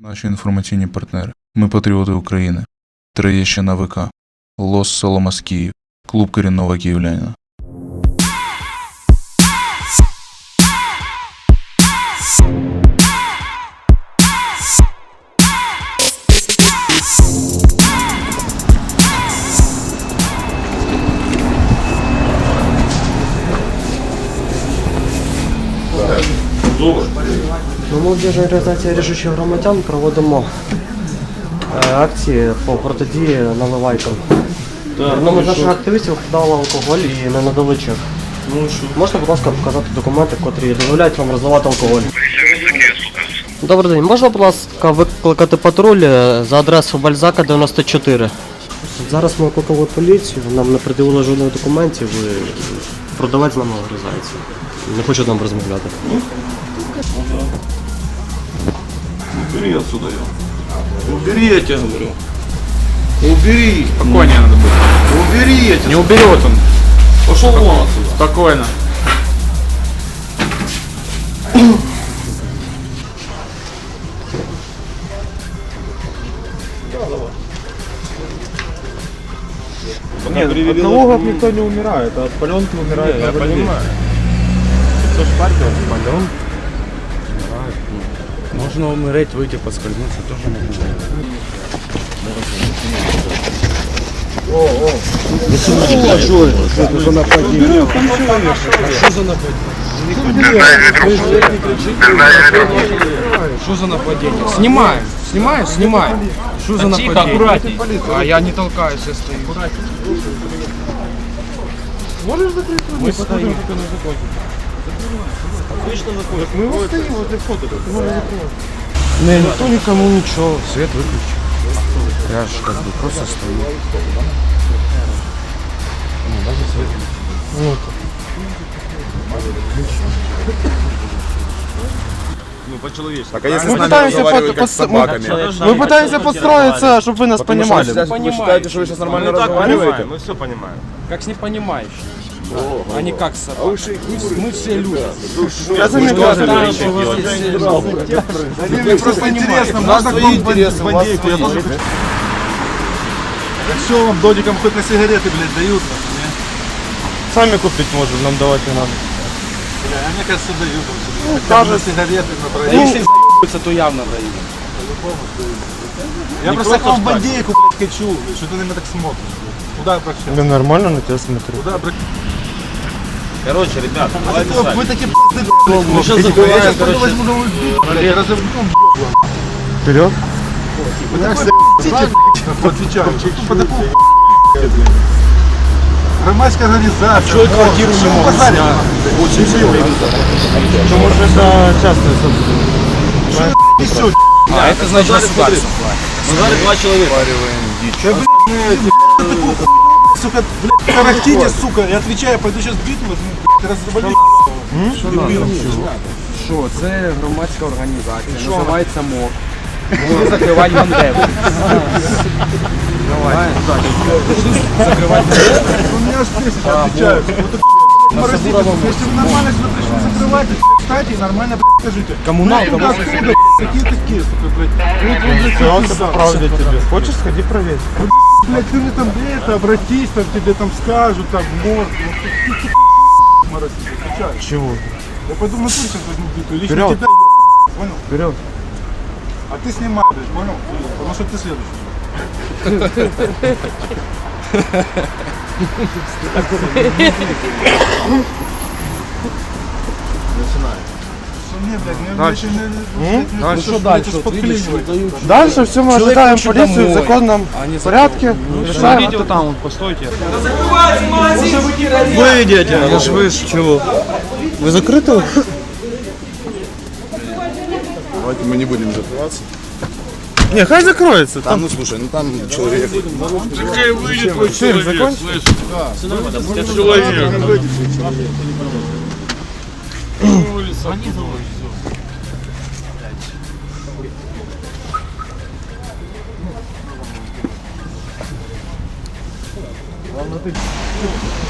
Наші інформаційні партнери. Ми патріоти України. Троєщина ВК. Лос Соломас Київ. Клуб корінного київлянина. Ну, ми в Діжній організації рішучих громадян проводимо е, акції по протидії наливайкам. Одному з наших активістів дали алкоголь і не надали чек. Ну? Можна, будь ласка, показати документи, котрі дозволяють вам розливати алкоголь? Добрий день, можна, будь ласка, викликати патруль е, за адресою Бальзака 94? Зараз ми викликали поліцію, нам не приділили жодних документів, і продавець з нами огризається. Не хоче нам розмовляти. Убери отсюда ее. Убери, я тебе говорю. Убери. Спокойнее надо быть. Убери, я тебе Не уберет он. Пошел вон отсюда. Спокойно. Нет, от налогов никто не умирает, а от паленки умирает Я понимаю. Кто ж партия, он пален. Можно умереть, выйти, поскользнуться, тоже можно. Что за нападение? Снимаем, снимаешь, снимаем. Что за нападение? аккуратней. А я не толкаюсь, я стою. Можешь закрыть Мы стоим. Мы вот стоим возле входа. Не, никто никому ничего. Свет выключи. Я же как бы просто стою. Ну, даже свет. Вот. Так а если Мы пытаемся, под- пос- собаками? мы пытаемся подстроиться, чтобы вы нас Потому что понимали. вы, вы считаете, что вы сейчас нормально разговариваете? мы все понимаем. Как с непонимающими. А не как с собакой. Мы все люди. Я заметил, Мне просто интересно, можно свои интересы, у вас бандейку? Я свои. хочу. Так что вам додикам хоть на сигареты, блядь, дают? не? Сами купить можем, нам давать не надо. Бля, а мне кажется, дают. Ну, даже сигареты на проезд. если за***ются, то явно дают. Я просто к вам бандейку, блядь, хочу. Что ты на меня так смотришь? блядь? Куда обращаться? Да нормально на тебя смотрю. Куда обращаться? Короче, ребят, давайте Вы, сами. вы такие пизды, блядь. Мы сейчас Я закрываем, сейчас короче. возьму новую блядь, разобьем, Вперед. Вы такой блядь, отвечаю. По такому блядь. Громадская организация. Что квартиру не могут снять? Очень Потому что это частная собственность. Несет, А это значит. Мы знали два человека сука, блядь, тарахтите, сука, и отвечаю, пойду сейчас битву возьму, блядь, развали. Що, це громадська організація, називається МОК. Буде закривати бандеру. Давай. У меня аж бесит, отвечаю. Вот это, Морозите, если вы нормально сюда пришли закрывать, кстати, нормально, блядь, скажите. Коммуналка, Вы откуда, блядь, какие такие, сука, блядь? Вот вы, блядь, Все, сюда. правда тебе. Хочешь, сходи проверь. Блядь, ты мне там, блядь, это, обратись, там тебе там скажут, там, морг, ну, ты, ты, ты, морозите, отвечаю. Чего? Я пойду на сейчас возьму биту, лично Вперед. тебя, еб- понял? Вперед. А ты снимай, блядь, понял? Потому что ты следующий. Блядь, Дальше. не- блядь, не- Дальше. что ж, блядь, уж подклинивать. Дальше все мы ожидаем хочет полицию в домой. законном порядке. Решаем. вот там, вот, постойте. Вы идете, я же вы чего? Вы закрыты? Давайте мы не будем закрываться. Не, хай закроется. Там, ну слушай, ну там человек. Фильм закончится?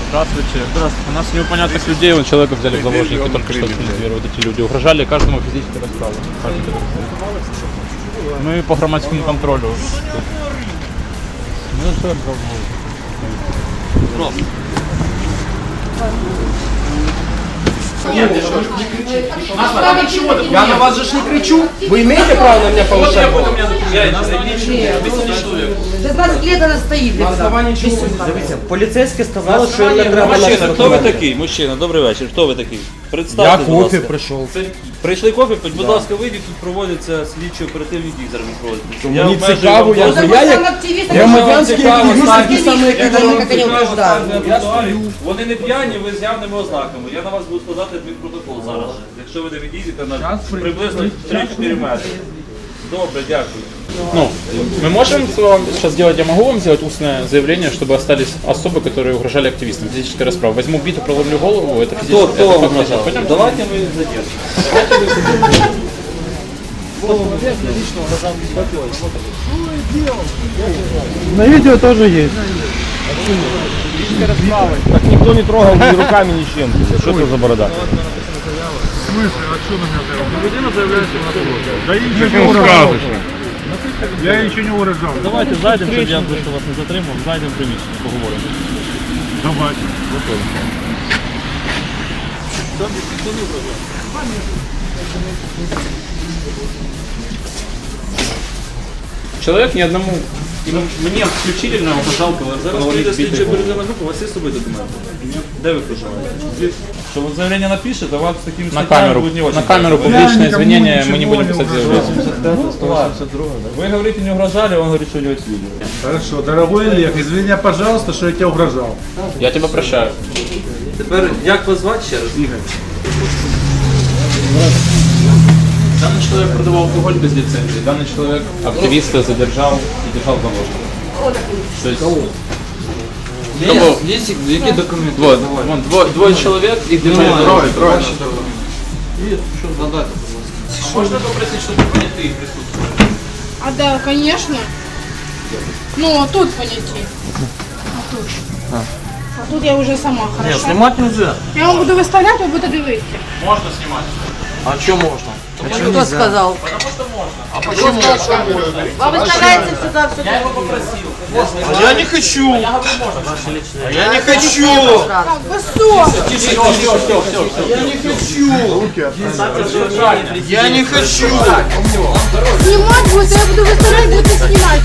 Здравствуйте. Здравствуйте. У нас непонятных людей, вон человека взяли в заложники только что. Вот эти люди угрожали каждому физической расправой. Каждому. Ми по громадському контролю. Ну, що я Я на вас же не кричу. Вы имеете право на меня повышать голос? 16 лет она стоит. На основании чего? Поліцейські сказали, що їм не треба Мужчина, хто ви такий? Мужчина, добрий вечір. Хто ви такий? Я Представте, будь кофе ласка. пришел. Прийшли кофе, пить, будь ласка, вийдіть, тут проводяться слідчі оперативні дії зараз проводяться. Я Мені обмежую цікаво, вам я доступ. я як громадянський цікаво, активіст, так. такий самий, як і утверждают. Вони не п'яні, ви з явними ознаками. Я на вас буду складати адмінпротокол зараз. же, Якщо ви не відійдете на приблизно 3-4 метри. Добре, дякую. Ну, мы можем с вами сейчас сделать, я могу вам сделать устное заявление, чтобы остались особы, которые угрожали активистам, физическая расправа. Возьму биту, проломлю голову, это физическая хто это вам? Пойдем. Давайте ми задержимо. На видео тоже есть. Так никто не трогал ни руками, ни чем. Что это за борода? Я ничего не угрожал. Давайте зайдемо, щоб я близько вас не затримав, зайдемо в приміщення, поговоримо. Давай. Человек ни одному І мені включили на пожалуйста, зараз прийде слідча оперативна група, у вас є з собою документи? Де ви проживаєте? Що ви заявлення напишете, а вас з такими на статтями камеру, будуть не очень на камеру приятно. публичное никому извинение, ничего мы не будем не писать угрожал. заявление. Вы говорите, не угрожали, он говорит, что у него есть видео. Хорошо, дорогой Олег, извини, меня, пожалуйста, что я тебе угрожал. Я тебя прощаю. Тепер, як вас звати ще раз? Ігор. Данный человек продавал алкоголь без лицензии. Данный человек активиста задержал и держал в заложниках. То есть... Кого? Есть, какие документы? Вот, вон, двое, двое человек, их держали в заложниках. Можно попросить, чтобы понятые присутствовали? А да, конечно. Ну, а тут понятие. А тут. А тут я уже сама, хорошо? Знімати нельзя. Я вам буду выставлять, вы будете дивитися. Можно снимать. А що можна? Кто сказал? Вам выставляется сюда все. Я не хочу. Я не хочу. Так, высок. Я не хочу. Я не хочу. Снимать будете, я буду выставлять, будете снимать.